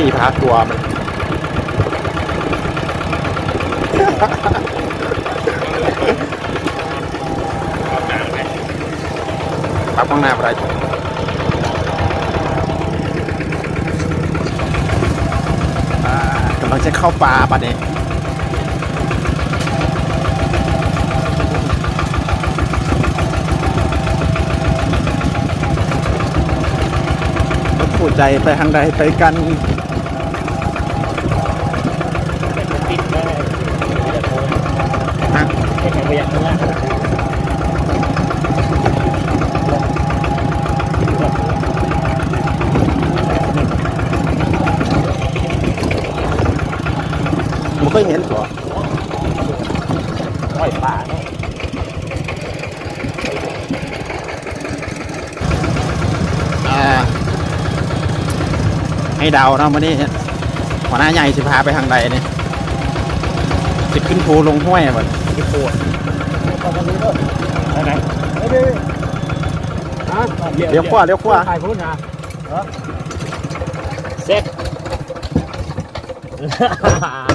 พี่พาทัวร์มัน ปับข้างหน้าไปได้อ่ากำลังจะเข้าป่าป่ะเนี่ยผู้ใจไปทางใดไปกัน ติดได้จะโทร ฮะ แค่ไหนก็อยากเมื่อ ผม เคยเห็นตัวปล่อยป่าเนาะอ่าให้เดาเนาะวันนี้หัวหน้าใหญ่สิพาไปทางใดเนี่ยสิขึ้นภูลงห้วยบ่ที่ปวดได้ไหมเลี้ยวขวาเลี้ยวขวาถ่ายพูดนะเซ็ต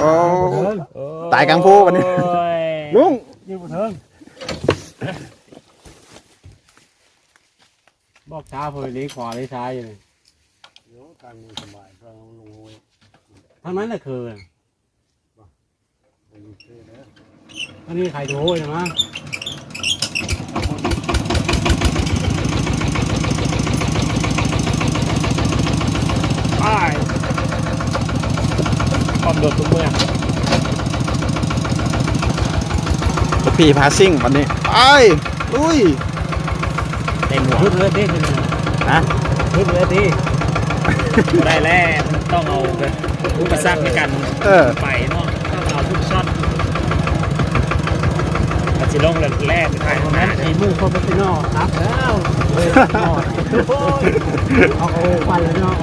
โอ้ตายกลางภูวันนี้ลุงอยู่บนเทิงบอกช้าพอดีขวาเลยซ้ายอยู่เลยเดี๋ยวการมือสบายเราลงห้วยทั้งนั้นแหละคือไปดูเท่นะอันนี้ใครโทรนะมั้ง ไป ความโดดตัวเมืองรถพี่พาซิ่งวันนี้ไปอุ้ยเต็มหัวพึ่งเลือดดิพึ่งฮะพึ่งเลือดดิได้แล้วมันต้องเอาแบบอุปสรรคในการเออไปเนาะต้องเอาทุกช็อตอาจจะลงแรกๆไปตรงนั้นไอ้มือโปรเฟชชั่นอลครับแล้วเฮ้ยเอาเอาไปแล้วเนาะ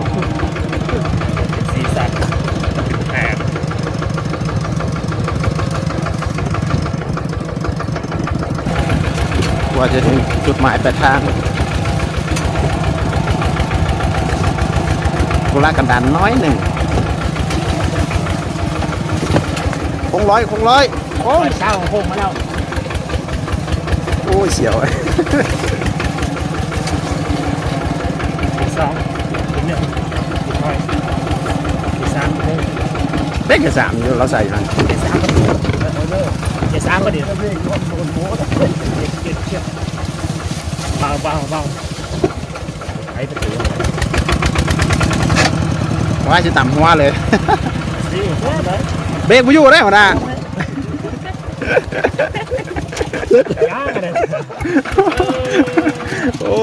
สีสันแอบ ก ว่าจะถึงจุดหมายปลายทางกุลากันดานน้อยหนึ่งคงร้อยคงร้อยโอ้โอ้ยยเช้าของพงมาแล้วโอ้ยเสียวอีกสองอีกหนึ่งอีกร้อยอีกสามอีกหนึ่งเด็กกับสามอยู่เราใส่อยู่นั่นอีกสามก็ดีอีกสามก็ดี เบาเบาเบาไอ้ประตูว่าจะต่ำหัวเลย เบรกไม่อยู่ได้หัวหน้าโอ้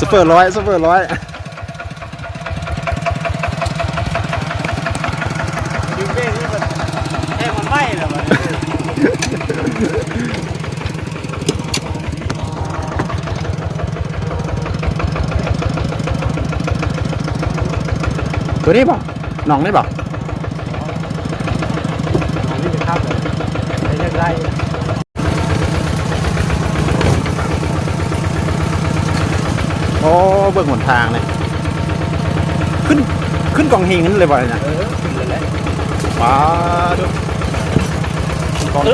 ซุปเปอร์ร้อยซุปเปอร์ร้อย ดึงเบ้นี่มันแค่มันไหม้แล้วมัน ตัวนี้ป่ะน้องนี่ป่ะอันนี้เป็นภาพเลยไอ้เรื่องไรโอ้เบื้องหนทางเลยขึ้นขึ้นกองหิงนั่นเลยป่ะเนี่ยเออขึ้นเลยแหละป้าดูกอง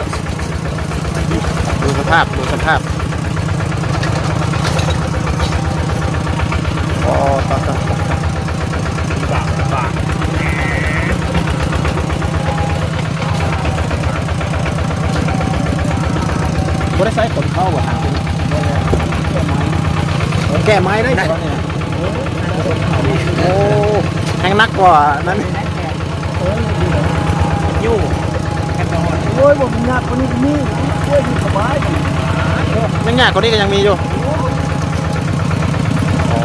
ดูสภาพดูสภาพโอ้ตายตาย บากบาก บ่ได้ ใช้ขนเข้าบ่ทางนี้แก้ไม้ได้ไหมโอ้แห้งนักกว่านั้นยู่แค่ตอนโอ้ยผมหนักกว่านี้นี่ช่วยดีสบายยังยากกว่านี้ก็ยังมีอยู่โอ้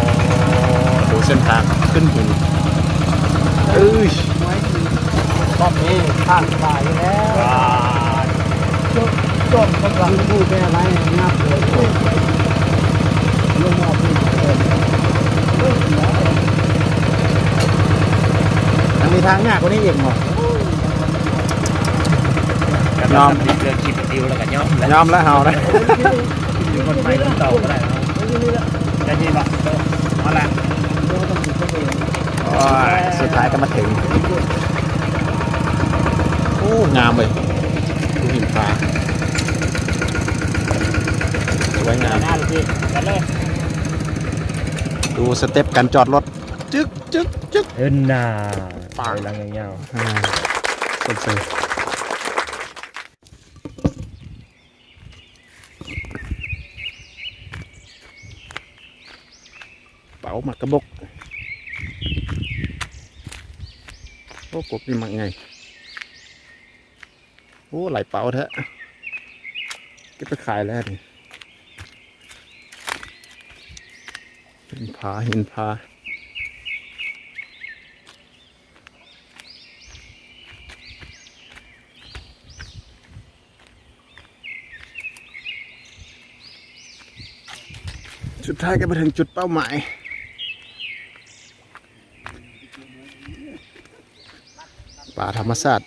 ดูเส้นทางขึ้นหินเอ้ยตอนนี้ข้างตายแล้วว้า ต้นกำลังพูดเป็นอะไรงับเลยลงมาพูดเออยังมีทางยากกว่านี้อีกเหรอแต่ว่าทำเรื่องคิดดิวแล้วก็ย่อมแล้วยอมแล้วเฮานะอยู่คนใหม่คนเก่าก็ได้เอาได้ยินป่ะเอาละโอ้ยสุดท้ายก็มาถึง โอ้ งามเลยดูหินฟ้า สวยงามหน้าเลยพี่กันเลยดูสเต็ปการจอดรถ จึ๊กจึ๊กจึ๊กเอินน่าปากลังเงี้ยอ่าสดใสเป๋าหมักกระบกโอ้กบนี่มักไงโอ้ไหลายเป๋าแท้ก็ไปขายแล้วนี่ หินผาหินผาสุดท้ายก็มาถึงจุดเป้าหมายป่าธรรมชาติ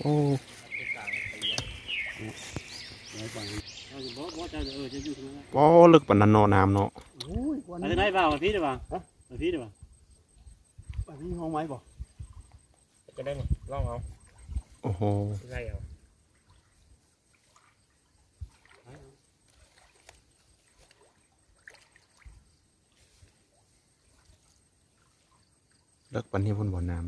โอ้ โอ้ลึกปานนันเนน้ำเนาะโอ้ยวันมานี้ที่ไหนเปล่าพี่ดีกว่ามาพี่ดีกว่าวันนี้ห้องไม้บ่จะได้นี่ลองเอาโอ้โหใช่เอาเลิกปันนี้บนบ่อน้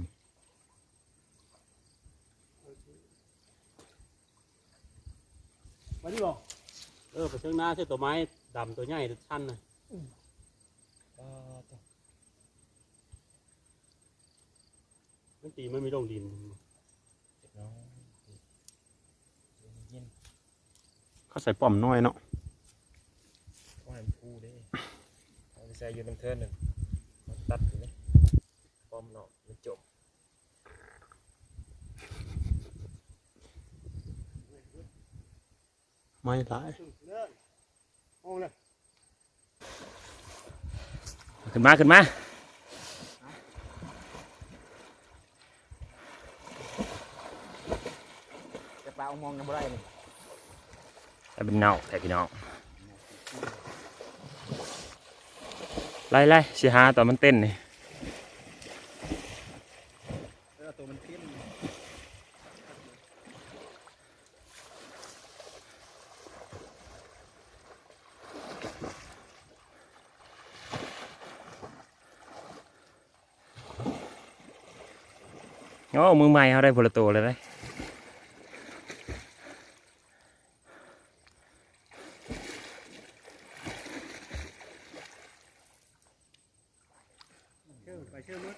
วันนี้ บ่เออไปเชิงหน้าใช่ตัวไม้ดำตัวใหญ่ตัวชั้นนะมันตีมันไม่ลงดินำเขาใส่ป้อมน้อยเนาะว่ามันพูดได้เอาไปใส่อยู่น้ำเทินหนึ่งตัดอยู่เลยปอมเนาะมันจบ ไม่หลายห้องเลยขึ้นมาขึ้นมาจะปลามองยังบ่ได้เลยแต่เป็นเนาแต่พี่น้องไล่ไล่สิหาตอนมันเต้นนี่ เออตัวมันเพี้ยน โอ้ มือใหม่เขาได้พลตัวเลยได้ยเชื่อไปเชื่อมั้ย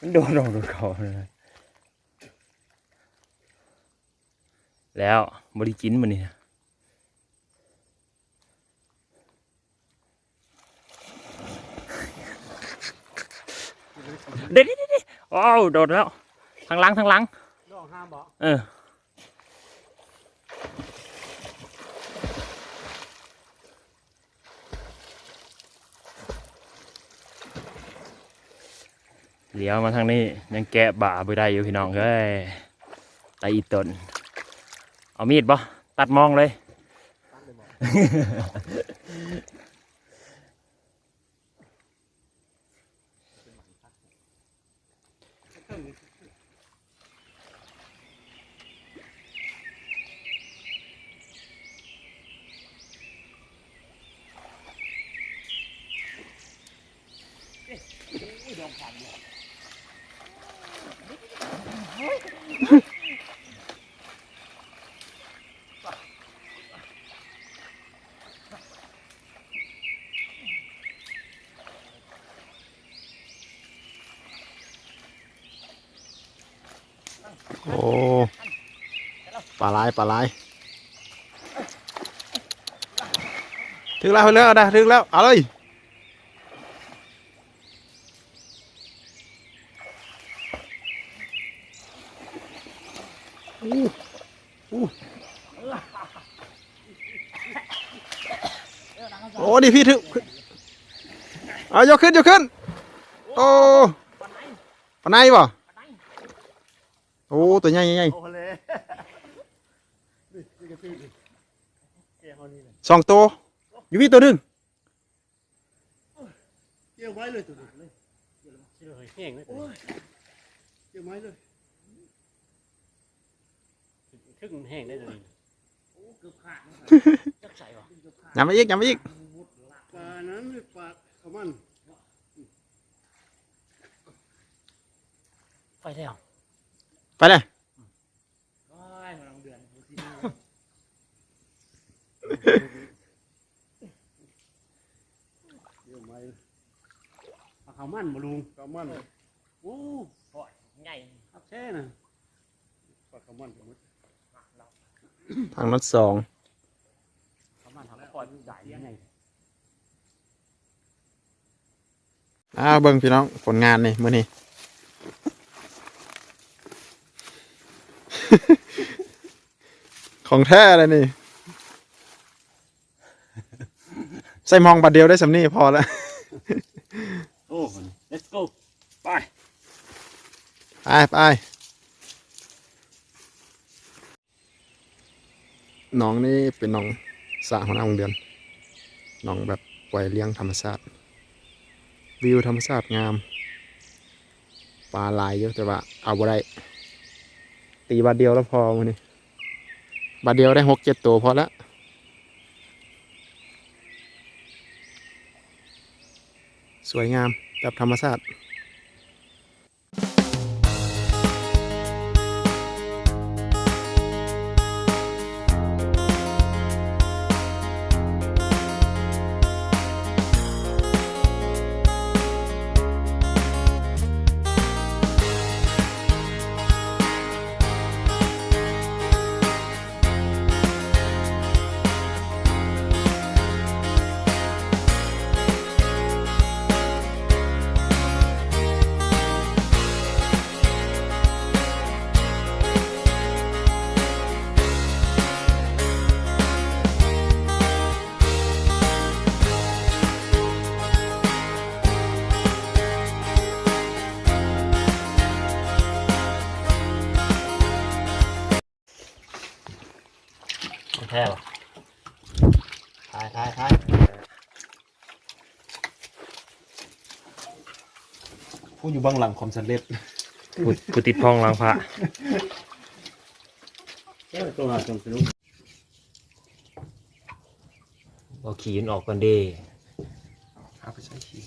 มันโดนรองโดนคอเลยแล้วบริกินมันนี่นะเด็ดเด็ดเด็ดโอ้าวโดดแล้ว ทางหลังทางหลังลองห้ามบอกเออเลี้ยวมาทางนี้ยังแกะบ่าไปได้อยู่พี่น้องเอ้ยไตอีตนเอามีดบ่ตัดมองเลย โอ้ปลาลายปลาลายถึงแล้วถึงแล้วนะถึงแล้วเอาเลยอู้อู้โอ้นี่พี่ถึงเอายกขึ้นยกขึ้นโอ้โอ้ปลาไหนบ่ โอ้ตัวใหญ่ใหญ่โอ้เลยนี่นี่ก็คือดิแกเขานี่เลยสองตัวอยู่พี่ตัวหนึงเกี่ยวไม้เลยตัวนี้เลยเชื่อแห้งเลยโอ้ยเกี่ยวไม้เลยทึ่งแห้งได้เลยจักใส่วะอย่ามาอีกอย่ามาอีกปลานั้นปลาเขามันไฟแล้ว ไปเลยเกี่ยวไม้ปลาขาวมันบ่ลุงเขามันโอ้ใหญ่ครับแช่น่ะปลาเขามันทั้งหมดทางนั้นสองขาวมันทำปล่อยใหญ่ใหญ่อ้าวเบิ่งพี่น้องผลงานนี่มื้อนี้ ของแท้เลยนี่ ใส่มองบัดเดียวได้สำนี่พอแล้วโอ้ let's go ไป ไปไปน้องนี่เป็นน้องสระหัวหน้าโรงเรียน น้องแบบปล่อยเลี้ยงธรรมชาติ วิวธรรมชาติงาม ปลาหลายเยอะแต่ว่าเอาบ่ได้ ตีบาทเดียวแล้วพอมันนี่บาทเดียวได้หกเจ็ดตัวพอละสวยงามแบบธรรมชาติ ถ่ายถ่ายถ่ายผู้อยู่เบื้องหลังความสำเร็จกูกูติดพองหลังพระเอ้ยตัวหาจงสนุกเอาขีนออกก่อนเดีเอาไปใช้ขี้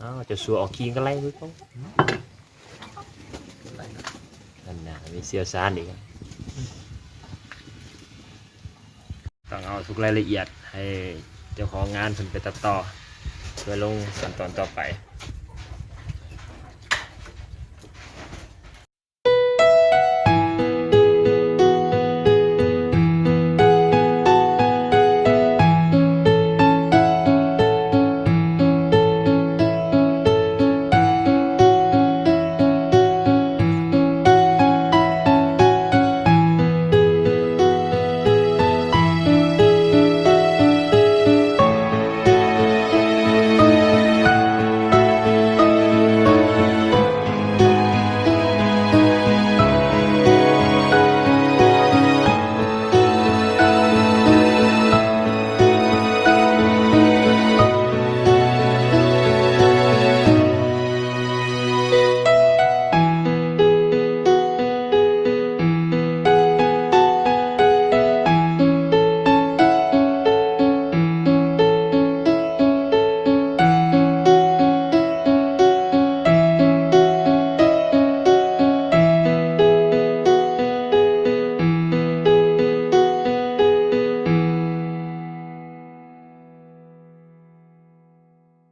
อ้าวจะสัวออกขีนก็ไล่ด้วยเขานั่นน่ะมีเสียวซานอีก ต้องเอาทุกรายละเอียดให้เจ้าของงานเพิ่นไปตัดต่อเพื่อลงขั้นตอนต่อไป